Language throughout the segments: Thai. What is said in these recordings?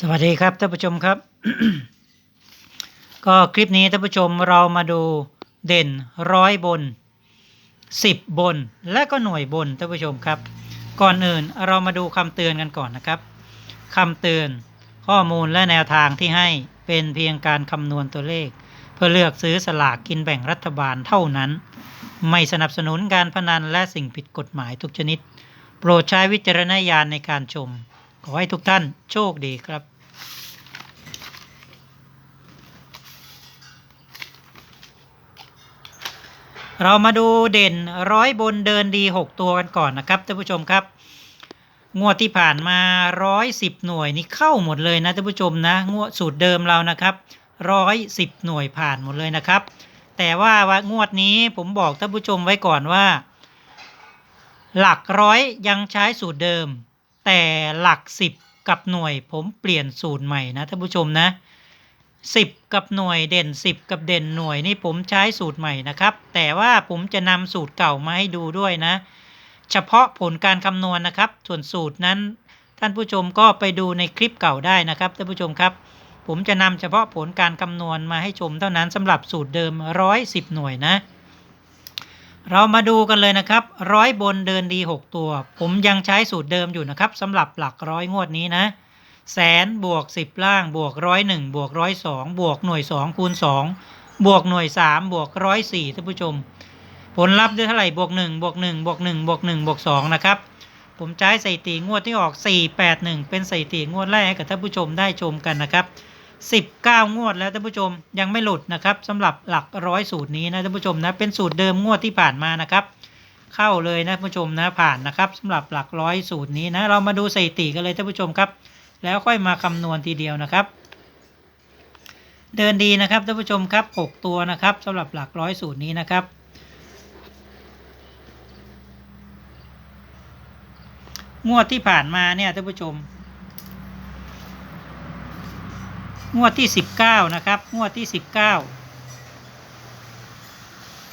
สวัสดีครับท่านผู้ชมครับ ก็คลิปนี้ท่านผู้ชมเรามาดูเด่นร้อยบนสิบบน และก็หน่วยบนท่านผู้ชมครับ ก่อนอื่นเรามาดูคำเตือนกันก่อนนะครับคำเตือนข้อมูลและแนวทางที่ให้เป็นเพียงการคำนวณตัวเลข เพื่อเลือกซื้อสลากกินแบ่งรัฐบาลเท่านั้น ไม่สนับสนุนการพนันและสิ่งผิดกฎหมายทุกชนิด โปรดใช้วิจารณญาณในการชม ขอให้ทุกท่านโชคดีครับเรามาดูเด่นร้อยบนเดินดี 6 ตัวกันก่อนนะครับท่านผู้ชมครับ งวดที่ผ่านมาร้อยสิบหน่วยนี่เข้าหมดเลยนะท่านผู้ชมนะงวดสูตรเดิมเรานะครับร้อยสิบหน่วยผ่านหมดเลยนะครับ แต่ว่าว่างวดนี้ผมบอกท่านผู้ชมไว้ก่อนว่า หลักร้อยยังใช้สูตรเดิม แต่หลักสิบกับหน่วยผมเปลี่ยนสูตรใหม่นะท่านผู้ชมนะสิบกับหน่วยเด่นสิบกับเด่นหน่วยนี่ผมใช้สูตรใหม่นะครับ แต่ว่าผมจะนำสูตรเก่ามาให้ดูด้วยนะ เฉพาะผลการคำนวณนะครับ ส่วนสูตรนั้น ท่านผู้ชมก็ไปดูในคลิปเก่าได้นะครับท่านผู้ชมครับ ผมจะนำเฉพาะผลการคำนวณมาให้ชมเท่านั้นสำหรับสูตรเดิมร้อยสิบหน่วยนะ เรามาดูกันเลยนะครับร้อยบนเดินดี 6 ตัว ผมยังใช้สูตรเดิมอยู่นะครับสำหรับหลักร้อยงวดนี้นะแสนบวก 10 ล่างบวกร้อยหนึ่งบวกร้อยสองบวกหน่วย 2 คูณ 2 บวกหน่วย 3 บวกร้อยสี่ท่านผู้ชม ผลลัพธ์ได้เท่าไหร่บวก1บวก1บวก1บวก1บวก2นะครับ ผมใช้สถิติงวดที่ออก 481 เป็นสถิติงวดแรกให้กับท่านผู้ชมได้ชมกันนะครับ 19 งวดแล้วท่านผู้ชมยังไม่หลุดนะครับสำหรับหลักร้อยสูตรนี้นะท่านผู้ชมนะเป็นสูตรเดิมงวดที่ผ่านมานะครับเข้าเลยนะท่านผู้ชมนะผ่านนะครับสำหรับหลักร้อยสูตรนี้นะเรามาดูสถิติกันเลยท่านผู้ชมครับ แล้วค่อยมาคำนวณทีเดียวนะครับ เดินดีนะครับท่านผู้ชมครับ 6 ตัวนะครับสำหรับหลักร้อยสูตรนี้นะครับงวดที่ผ่านมาเนี่ยท่านผู้ชม งวดที่สิบเก้านะครับ งวดที่สิบเก้า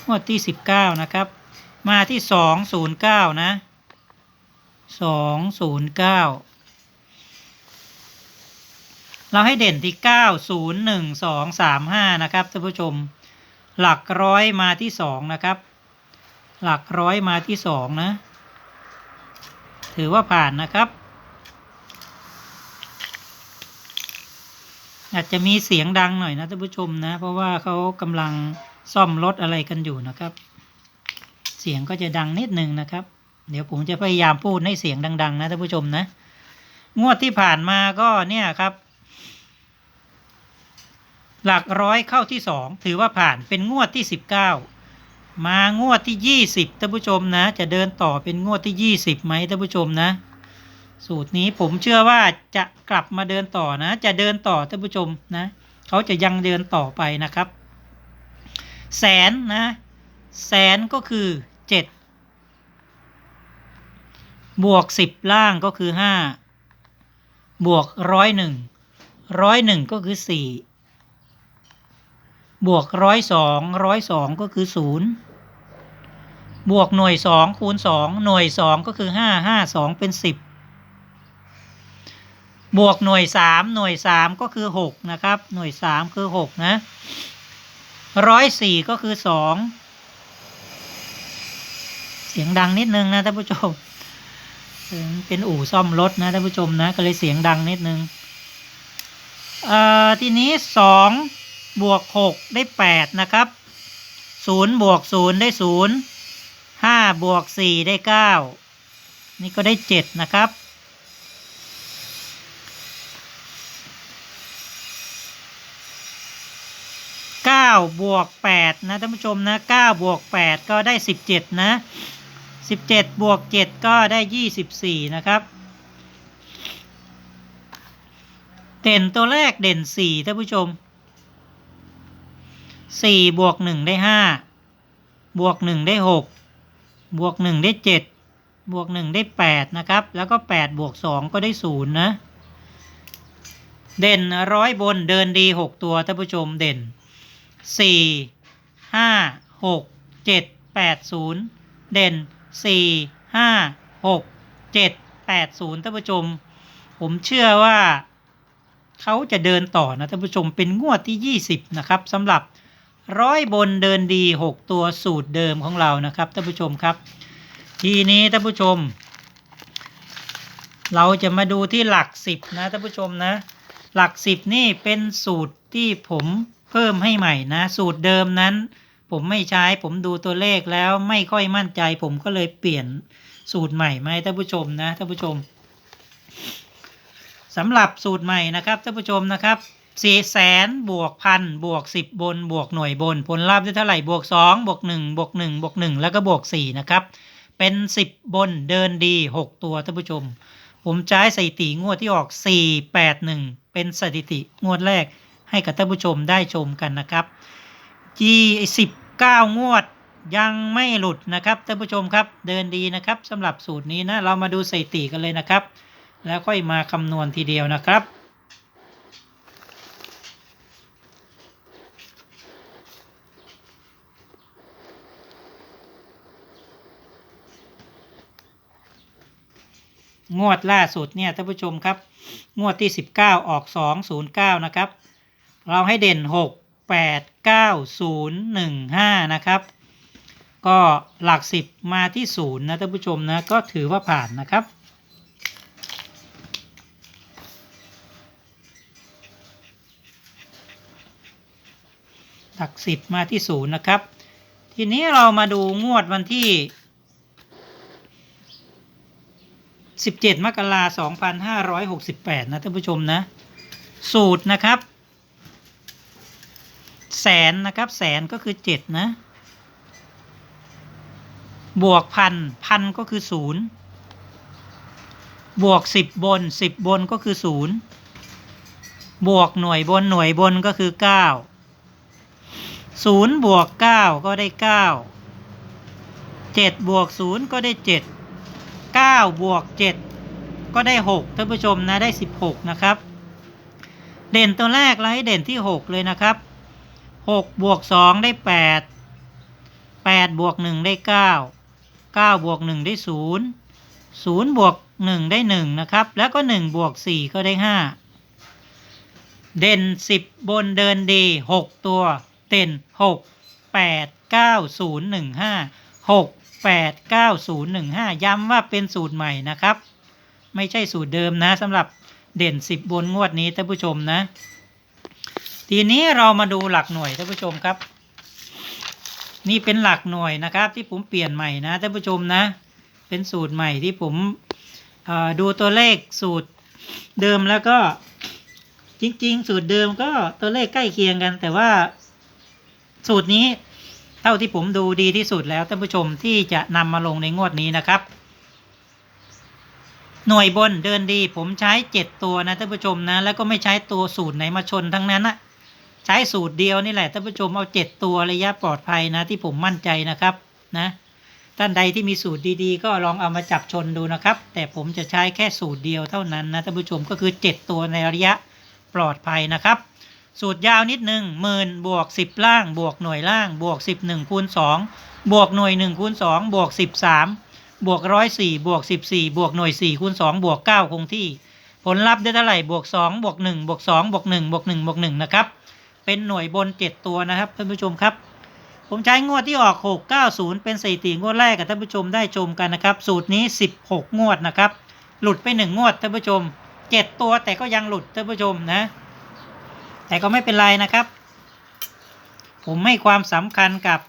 งวดที่สิบเก้านะครับ มาที่สองศูนย์เก้านะสองศูนย์เก้าเราให้เด่นที่เก้าศูนย์หนึ่งสองสามห้านะครับท่านผู้ชม หลักร้อยมาที่สองนะครับ หลักร้อยมาที่สองนะ ถือว่าผ่านนะครับ อาจจะมีเสียงดังหน่อยนะท่านผู้ชมนะ เพราะว่าเขากำลังซ่อมรถอะไรกันอยู่นะครับ เสียงก็จะดังนิดนึงนะครับ เดี๋ยวผมจะพยายามพูดให้เสียงดัง ๆ นะท่านผู้ชมนะ งวดที่ผ่านมาก็เนี่ยครับ หลักร้อยเข้าที่สองถือว่าผ่านเป็นงวดที่สิบเก้ามางวดที่ยี่สิบท่านผู้ชมนะ จะเดินต่อเป็นงวดที่ยี่สิบไหมท่านผู้ชมนะ สูตรนี้ผมเชื่อว่าจะกลับมาเดินต่อนะ จะเดินต่อท่านผู้ชมนะเขาจะยังเดินต่อไปนะครับ แสนนะ แสนก็คือเจ็ดบวกสิบล่างก็คือห้าบวกร้อยหนึ่งร้อยหนึ่งก็คือสี่บวกร้อยสองร้อยสองก็คือศูนย์บวกหน่วยสองคูณสองหน่วยสองก็คือห้าห้าสองเป็นสิ บวกหน่วยสามหน่วยสามก็คือหกนะครับ หน่วยสามคือหกนะร้อยสี่ก็คือสองเสียงดังนิดนึงนะท่านผู้ชม เป็นอู่ซ่อมรถนะท่านผู้ชมนะก็เลยเสียงดังนิดนึงเอ่อทีนี้สองบวกหกได้แปดนะครับศูนย์บวกศูนย์ได้ศูนย์ห้าบวกสี่ได้เก้านี่ก็ได้เจ็ดนะครับ เก้าบวกแปดนะท่านผู้ชมนะเก้าบวกแปดก็ได้สิบเจ็ดนะสิบเจ็ดบวกเจ็ดก็ได้ยี่สิบสี่นะครับเด่นตัวแรกเด่นสี่ท่านผู้ชมสี่บวกหนึ่งได้ห้าบวกหนึ่งได้หกบวกหนึ่งได้เจ็ดบวกหนึ่งได้แปดนะครับ แล้วก็แปดบวกสองก็ได้ศูนย์นะ เด่นร้อยบนเดินดีหกตัวท่านผู้ชมเด่น สี่ห้าหกเจ็ดแปดศูนย์เด่นสี่ห้าหกเจ็ดแปดศูนย์ท่านผู้ชม ผมเชื่อว่าเขาจะเดินต่อนะท่านผู้ชมเป็นงวดที่ 20 นะครับสำหรับร้อยบนเดินดี 6 ตัวสูตรเดิมของเรานะครับท่านผู้ชมครับ ทีนี้ท่านผู้ชม เราจะมาดูที่หลัก 10 นะท่านผู้ชมนะ หลัก 10 นี่เป็นสูตรที่ผม เพิ่มให้ใหม่นะ สูตรเดิมนั้น ผมไม่ใช้ผมดูตัวเลขแล้วไม่ค่อยมั่นใจ ผมก็เลยเปลี่ยนสูตรใหม่มาให้ท่านผู้ชมนะท่านผู้ชมสำหรับสูตรใหม่นะครับท่านผู้ชมนะครับสี่แสนบวกพันบวกสิบบนบวกหน่วยบน ผลลัพธ์ได้เท่าไหร่บวกสองบวกหนึ่งบวกหนึ่งบวกหนึ่งแล้วก็บวกสี่นะครับ เป็นสิบบนเดินดีหกตัวท่านผู้ชม ผมใช้สถิติงวดที่ออก481เป็นสถิติงวดแรก ให้กับท่านผู้ชมได้ชมกันนะครับ G19 งวดยังไม่หลุดนะครับท่านผู้ชมครับเดินดีนะครับสำหรับสูตรนี้นะเรามาดูสถิติกันเลยนะครับ แล้วค่อยมาคำนวณทีเดียวนะครับงวดล่าสุดเนี่ยท่านผู้ชมครับ งวดที่ 19 ออก 209 นะครับ เราให้เด่น 6 8 9 0 1 5 นะครับ ก็หลัก 10 มาที่ 0 นะท่านผู้ชมนะ ก็ถือว่าผ่านนะครับ หลัก 10 มาที่ 0 นะครับ ทีนี้เรามาดูงวดวันที่ 17 มกราคม 2568 นะท่านผู้ชมนะ สูตรนะครับ แสนนะครับ แสนก็คือ7นะ บวกพันพันก็คือ0บวก10บน10บนก็คือ0บวกหน่วยบนหน่วยบนก็คือ9 0บวก9ก็ได้9 7บวก0ก็ได้7 9บวก7ก็ได้6ท่านผู้ชมนะได้16นะครับ เด่นตัวแรกเราให้เด่นที่6เลยนะครับ 6บวก2ได้8 8บวก1ได้9 9บวก1ได้0 0บวก1ได้1นะครับ แล้วก็1บวก4ก็ได้5เด่น10บนเดินดี6ตัวเด่น6 8 9 0 1 5 6 8 9 0 1 5ย้ำว่าเป็นสูตรใหม่นะครับ ไม่ใช่สูตรเดิมนะสำหรับเด่น10บนงวดนี้ท่านผู้ชมนะ ทีนี้เรามาดูหลักหน่วยท่านผู้ชมครับ นี่เป็นหลักหน่วยนะครับ ที่ผมเปลี่ยนใหม่นะท่านผู้ชมนะ เป็นสูตรใหม่ที่ผมดูตัวเลขสูตรเดิมแล้วก็จริง ๆ สูตรเดิมก็ตัวเลขใกล้เคียงกัน แต่ว่าสูตรนี้เท่าที่ผมดูดีที่สุดแล้วท่านผู้ชมที่จะนำมาลงในงวดนี้นะครับ หน่วยบนเดินดี ผมใช้เจ็ดตัวนะท่านผู้ชมนะ แล้วก็ไม่ใช้ตัวสูตรไหนมาชนทั้งนั้นนะ ใช้สูตรเดียวนี่แหละท่านผู้ชมเอาเจ็ดตัวระยะปลอดภัยนะที่ผมมั่นใจนะครับนะท่านใดที่มีสูตรดีๆ ก็ลองเอามาจับชนดูนะครับ แต่ผมจะใช้แค่สูตรเดียวเท่านั้นนะท่านผู้ชมก็คือเจ็ดตัวในระยะปลอดภัยนะครับ สูตรยาวนิดหนึ่งหมื่นบวกสิบล่าง บวกหน่วยล่าง บวกสิบหนึ่งคูณสองบวกหน่วยหนึ่งคูณสองบวกสิบสามบวกร้อยสี่บวกสิบสี่บวกหน่วยสี่คูณสองบวกเก้าคงที่ ผลลัพธ์ได้เท่าไหร่บวกสองบวกหนึ่งบวกสองบวกหนึ่งบวกหนึ่งบวกหนึ่งนะครับ เป็นหน่วยบนเจ็ดตัวนะครับท่านผู้ชมครับ ผมใช้งวดที่ออกหกเก้าศูนย์เป็นสถิติงวดแรกกับท่านผู้ชมได้ชมกันนะครับ สูตรนี้สิบหกงวดนะครับ หลุดไปหนึ่งงวดท่านผู้ชมเจ็ดตัวแต่ก็ยังหลุดท่านผู้ชมนะ แต่ก็ไม่เป็นไรนะครับ ผมให้ความสำคัญกับ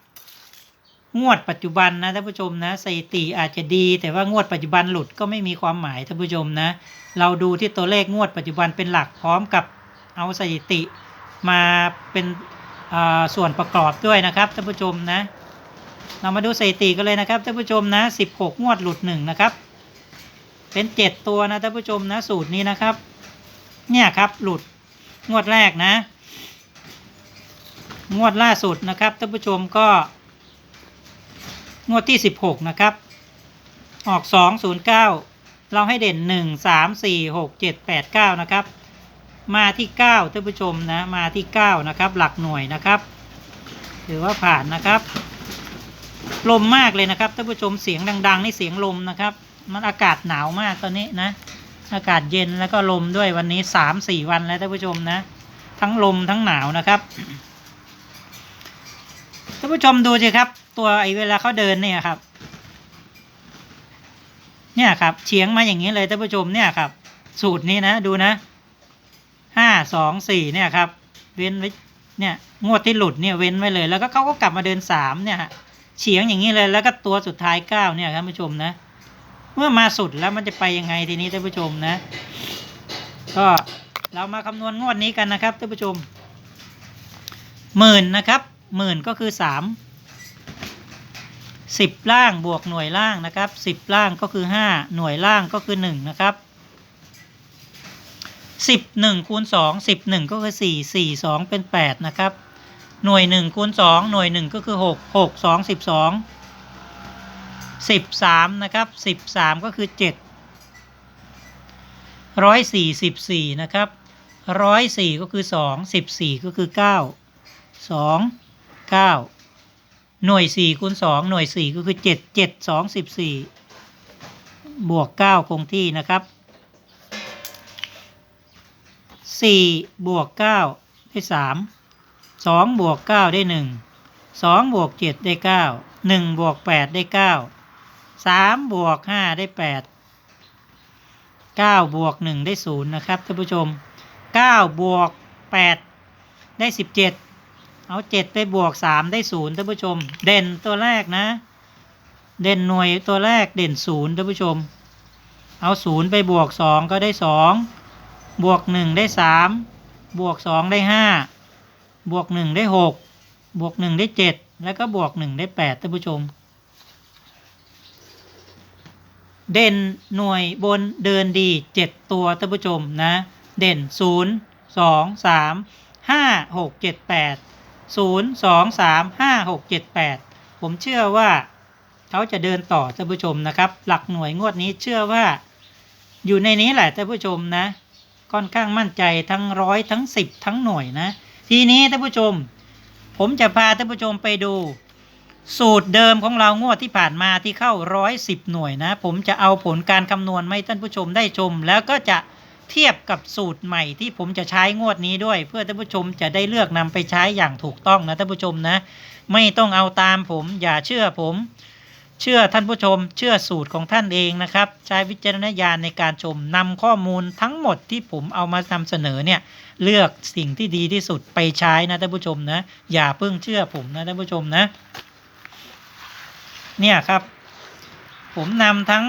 งวดปัจจุบันนะท่านผู้ชมนะสถิติอาจจะดี แต่ว่างวดปัจจุบันหลุดก็ไม่มีความหมายท่านผู้ชมนะ เราดูที่ตัวเลขงวดปัจจุบันเป็นหลักพร้อมกับเอาสถิติ มาเป็นส่วนประกอบด้วยนะครับท่านผู้ชมนะ เรามาดูสถิติกันเลยนะครับท่านผู้ชมนะ16 งวดหลุดหนึ่งนะครับ เป็นเจ็ดตัวนะท่านผู้ชมนะสูตรนี้นะครับ เนี่ยครับหลุดงวดแรกนะ งวดล่าสุดนะครับท่านผู้ชมก็งวดที่ 16 นะครับ ออก 209 เราให้เด่น 1 3 4 6 7 8 9 นะครับ มาที่9ท่านผู้ชมนะมาที่9นะครับหลักหน่วยนะครับถือว่าผ่านนะครับลมมากเลยนะครับท่านผู้ชมเสียงดังๆนี่เสียงลมนะครับ มันอากาศหนาวมากตอนนี้นะ อากาศเย็นแล้วก็ลมด้วยวันนี้สามสี่วันแล้วท่านผู้ชมนะ ทั้งลมทั้งหนาวนะครับท่านผู้ชมดูสิครับ ตัวไอ้เวลาเขาเดินเนี่ยครับ เนี่ยครับเฉียงมาอย่างนี้เลยท่านผู้ชมเนี่ยครับ สูตรนี้นะดูนะ ห้าสองสี่เนี่ยครับ เว้นไว้เนี่ยงวดที่หลุดเนี่ยเว้นไว้เลย แล้วก็เขาก็กลับมาเดินสามเนี่ยฮะเฉียงอย่างนี้เลยแล้วก็ตัวสุดท้ายเก้าเนี่ยครับท่านผู้ชมนะ เมื่อมาสุดแล้วมันจะไปยังไงทีนี้ท่านผู้ชมนะ ก็เรามาคำนวณงวดนี้กันนะครับท่านผู้ชมหมื่นนะครับหมื่นก็คือสามสิบล่างบวกหน่วยล่างนะครับสิบล่างก็คือห้าหน่วยล่างก็คือหนึ่งนะครับ สิบหนึ่งคูณสองสิบหนึ่งก็คือสี่สี่สองเป็นแปดนะครับ หน่วยหนึ่งคูณสองหน่วยหนึ่งก็คือหกหกสองสิบสองสิบสามนะครับสิบสามก็คือเจ็ดร้อยสี่สิบสี่นะครับร้อยสี่ก็คือสองสิบสี่ก็คือเก้าสองเก้าหน่วยสี่คูณสองหน่วยสี่ก็คือเจ็ดเจ็ดสองสิบสี่บวกเก้าคงที่นะครับ สี่บวกเก้าได้สามสองบวกเก้าได้หนึ่งสองบวกเจ็ดได้เก้าหนึ่งบวกแปดได้เก้าสามบวกห้าได้แปดเก้าบวกหนึ่งได้ศูนย์นะครับท่านผู้ชมเก้าบวกแปดได้สิบเจ็ดเอาเจ็ดไปบวกสามได้ศูนย์ท่านผู้ชม เด่นตัวแรกนะ เด่นหน่วยตัวแรกเด่นศูนย์ท่านผู้ชม เอาศูนย์ไปบวกสองก็ได้สอง บวกหนึ่งได้สามบวกสองได้ห้าบวกหนึ่งได้หกบวกหนึ่งได้เจ็ดแล้วก็บวกหนึ่งได้แปดท่านผู้ชม เด่นหน่วยบนเดินดีเจ็ดตัวท่านผู้ชมนะ เด่นศูนย์สองสามห้าหกเจ็ดแปดศูนย์สองสามห้าหกเจ็ดแปดผมเชื่อว่าเขาจะเดินต่อท่านผู้ชมนะครับ หลักหน่วยงวดนี้เชื่อว่า อยู่ในนี้แหละท่านผู้ชมนะ ค่อนข้างมั่นใจทั้งร้อยทั้งสิบทั้งหน่วยนะ ทีนี้ท่านผู้ชม ผมจะพาท่านผู้ชมไปดู สูตรเดิมของเรางวดที่ผ่านมาที่เข้าร้อยสิบหน่วยนะ ผมจะเอาผลการคำนวณมาให้ท่านผู้ชมได้ชม แล้วก็จะเทียบกับสูตรใหม่ที่ผมจะใช้งวดนี้ด้วย เพื่อท่านผู้ชมจะได้เลือกนำไปใช้อย่างถูกต้องนะท่านผู้ชมนะ ไม่ต้องเอาตามผมอย่าเชื่อผม เชื่อท่านผู้ชม เชื่อสูตรของท่านเองนะครับ ใช้วิจารณญาณในการชมนำข้อมูลทั้งหมดที่ผมเอามานำเสนอเนี่ยเลือกสิ่งที่ดีที่สุดไปใช้นะท่านผู้ชมนะ อย่าเพิ่งเชื่อผมนะท่านผู้ชมนะ เนี่ยครับ ผมนำทั้ง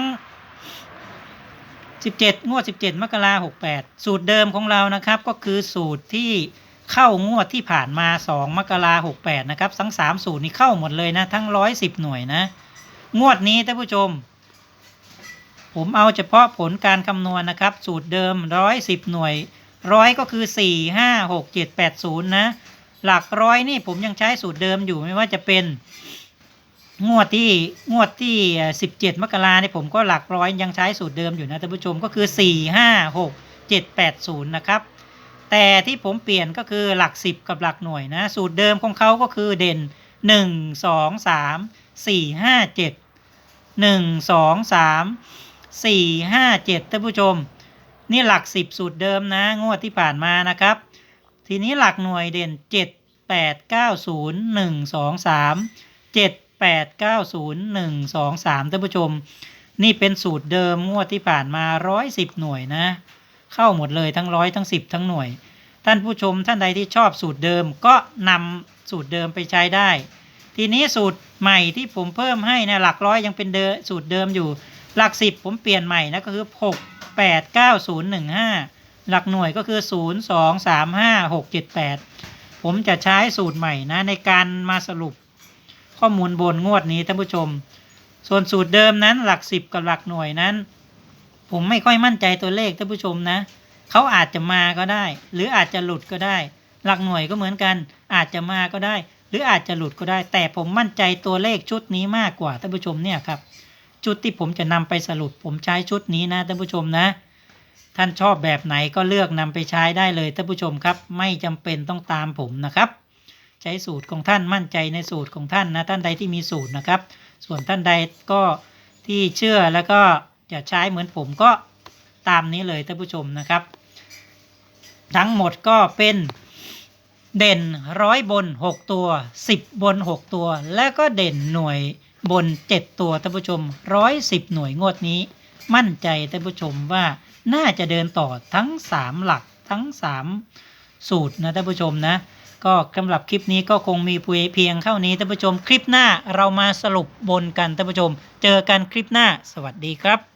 17 งวด 17 มกราหกแปดสูตรเดิมของเรานะครับ ก็คือสูตรที่เข้างวดที่ผ่านมา 2 มกราหกแปดนะครับทั้ง3สูตรนี้เข้าหมดเลยนะ ทั้ง 110 หน่วยนะ งวดนี้ท่านผู้ชม ผมเอาเฉพาะผลการคำนวณนะครับ สูตรเดิม110หน่วยร้อยก็คือ4 5 6 7 8 0นะ หลักร้อยนี่ผมยังใช้สูตรเดิมอยู่ไม่ว่าจะเป็น งวดที่งวดที่สิบเจ็ดมกราเนี่ยผมก็หลักร้อยยังใช้สูตรเดิมอยู่นะท่านผู้ชมก็คือสี่ห้าหกเจ็ดแปดศูนย์นะครับแต่ที่ผมเปลี่ยนก็คือหลักสิบกับหลักหน่วยนะ สูตรเดิมของเขาก็คือเด่นหนึ่งสองสามสี่ หนึ่งสองสามสี่ห้าเจ็ดท่านผู้ชม นี่หลักสิบสูตรเดิมนะงวดที่ผ่านมานะครับ ทีนี้หลักหน่วยเด่นเจ็ดแปดเก้าศูนย์หนึ่งสองสามเจ็ดแปดเก้าศูนย์หนึ่งสองสามท่านผู้ชม นี่เป็นสูตรเดิมงวดที่ผ่านมาร้อยสิบหน่วยนะ เข้าหมดเลยทั้งร้อยทั้งสิบทั้งหน่วย ท่านผู้ชมท่านใดที่ชอบสูตรเดิมก็นำสูตรเดิมไปใช้ได้ ทีนี้สูตรใหม่ที่ผมเพิ่มให้นะหลักร้อยยังเป็นเดิสูตรเดิมอยู่ หลักสิบผมเปลี่ยนใหม่นะก็คือหกแปดเก้าศูนย์หนึ่งห้าหลักหน่วยก็คือศูนย์สองสามห้าหกเจ็ดแปดผมจะใช้สูตรใหม่นะในการมาสรุป ข้อมูลบนงวดนี้ท่านผู้ชม ส่วนสูตรเดิมนั้นหลักสิบกับหลักหน่วยนั้น ผมไม่ค่อยมั่นใจตัวเลขท่านผู้ชมนะเขาอาจจะมาก็ได้ หรืออาจจะหลุดก็ได้ หลักหน่วยก็เหมือนกัน อาจจะมาก็ได้ หรืออาจจะหลุดก็ได้ แต่ผมมั่นใจตัวเลขชุดนี้มากกว่าท่านผู้ชมเนี่ยครับชุดที่ผมจะนำไปสรุปผมใช้ชุดนี้นะท่านผู้ชมนะ ท่านชอบแบบไหนก็เลือกนำไปใช้ได้เลยท่านผู้ชมครับ ไม่จำเป็นต้องตามผมนะครับ ใช้สูตรของท่านมั่นใจในสูตรของท่านนะท่านใดที่มีสูตรนะครับ ส่วนท่านใดก็ที่เชื่อแล้วก็จะใช้เหมือนผมก็ตามนี้เลยท่านผู้ชมนะครับ ทั้งหมดก็เป็น เด่นร้อยบน 6 ตัว 10 บน 6 ตัว และก็เด่นหน่วยบน 7 ตัวท่านผู้ชมร้อยสิบหน่วยงวดนี้ มั่นใจท่านผู้ชมว่าน่าจะเดินต่อทั้ง 3 หลักทั้ง 3 สูตรนะท่านผู้ชมนะ ก็สำหรับคลิปนี้ก็คงมีเพียงเท่านี้ท่านผู้ชม คลิปหน้าเรามาสรุปบนกันท่านผู้ชม เจอกันคลิปหน้า สวัสดีครับ